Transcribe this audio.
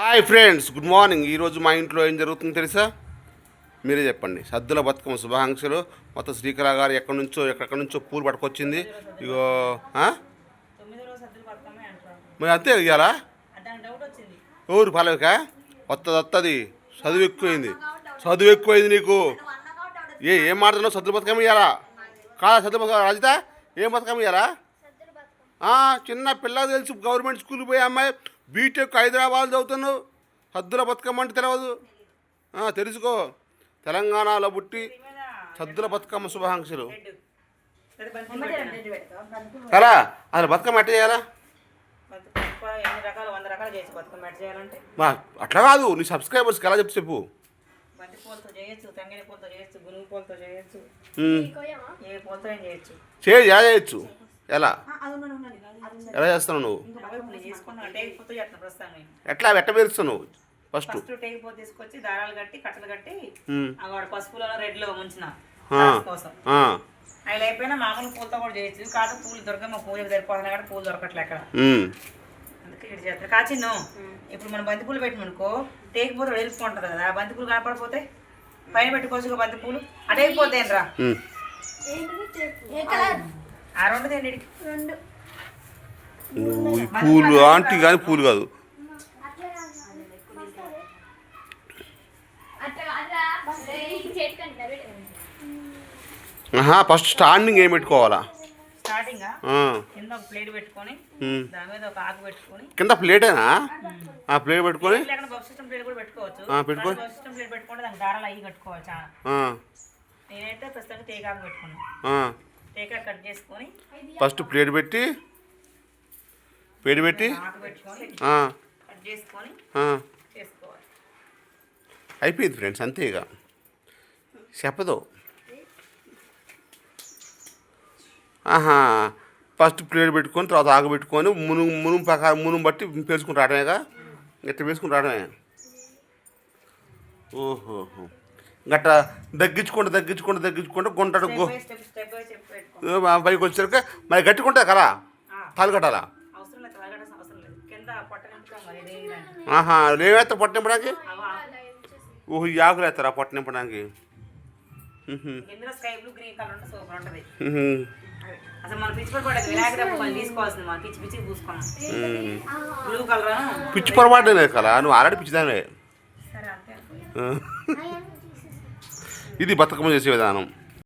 Hi friends good morning. ఈరోజు మా ఇంట్లో ఏం జరుగుతుందో తెలుసా? మీరే చెప్పండి. సద్దుల బతుకమ్మ శుభాకాంక్షలు. మొత్తం శ్రీకళ గారు ఎక్కడి నుంచో ఎక్కడెక్కడి నుంచో పూలు పట్టుకొచ్చింది. ఇగో మరి అంతే ఇయ్యాలా? ఊరు పాలక వస్తుంది వస్తుంది చదువు ఎక్కువైంది. చదువు ఎక్కువైంది నీకు? ఏ ఏం మాట్లాడుతున్నావు? సద్దుల బతుకమ్మ ఇయ్యాలా? కాదా సద్దుల బతుకమ్మ? రాజిత ఏం బతుకమ్మ ఇయ్యాలా? చిన్న పిల్లలు తెలుసు గవర్నమెంట్ స్కూల్కి పోయి అమ్మాయి బీటెక్ హైదరాబాద్ చదువుతున్నావు. సద్దుల బతుకమ్మ అంటే తెలియదు ఆ, తెలుసుకో. తెలంగాణలో పుట్టి సద్దుల బతుకమ్మ శుభాకాంక్షలు. సరా అసలు బతుకమ్మ ఎట్ట చేయాలా? బంతి పసుపు ఎన్ని రకాలు వంద రకాలు చేసి బతుకమ్మ ఎట్ట చేయాలంటే మా అట్లా కాదు నీ సబ్స్క్రైబర్స్కి ఎలా చెప్పు చెప్పు చేయొచ్చు? ఎలా చేయొచ్చు. ఎలా? ఎలా చేస్తున్నావు నువ్వు? పూలు టేక్ ఎట్లా ఎట్ట పేరుస్తున్నావు ఫస్ట్ ఫస్ట్ టేక్ పూత తీసుకొచ్చి దారాలు కట్టి కట్టలు కట్టి రెడ్లో ముంచిన. కోసం. ఆ. అవి అయిపోయినా మామూలు పూలతో కూడా చేయొచ్చు. కాదు పూలు పూజకు సరిపోతున్నాయి కానీ పూలు దొరకట్లే అక్కడ. అందుకే చేస్తారు కాచిన్ను ఇప్పుడు మనం బంతిపూలు పెట్టిననుకో టేకపోతే వెళ్ళిపోతుంది కదా బంతిపూలు కనపడిపోతే పైన పెట్టుకోవచ్చు బంతిపూలు? అటేకపోతే రా. ఆ రెండు తేండి నువ్వు పూలు ఆంటీ కానీ పూలు కాదు. ఆహా ఫస్ట్ స్టాండింగ్ ఏం పెట్టుకోవాలా. కింద ఒక ప్లేట్ పెట్టుకొని ఉమ్. దాని మీద ఒక ఆకు పెట్టుకొని. కింద ప్లేటేనా? ఆ ప్లేట్ పెట్టుకొని? పెట్టుకోవచ్చు. ఫస్ట్ ప్లేట్ పెట్టి ప్లేట్ పెట్టి? అయిపోయింది ఫ్రెండ్స్ అంతే ఇక. చెప్పదు. ఆహా. ఫస్ట్ ప్లేట్ పెట్టుకొని తర్వాత ఆకు పెట్టుకొని మును మును ప్రకారం మును బట్టి పేర్చుకుని రావడమేగా గట్ట వేసుకుని రావడమే? ఓహోహో. గట్ట దగ్గించుకుంటూ దగ్గించుకుంటూ దగ్గించుకుంటూ గుంటడు పైకి వచ్చాక మరి గట్టుకుంటా కదా. తాలు కట్టాలా? ఆహా లేవేస్తా పొట్ట నింపడానికి ఈ ఆకులు వేస్తారా పొట్ట నింపడానికి పిచ్చి పొరపాటు లేదు కదా నువ్వు ఆల్రెడీ పిచ్చిదానే. ఇది బతుకమ్మ చేసే విధానం.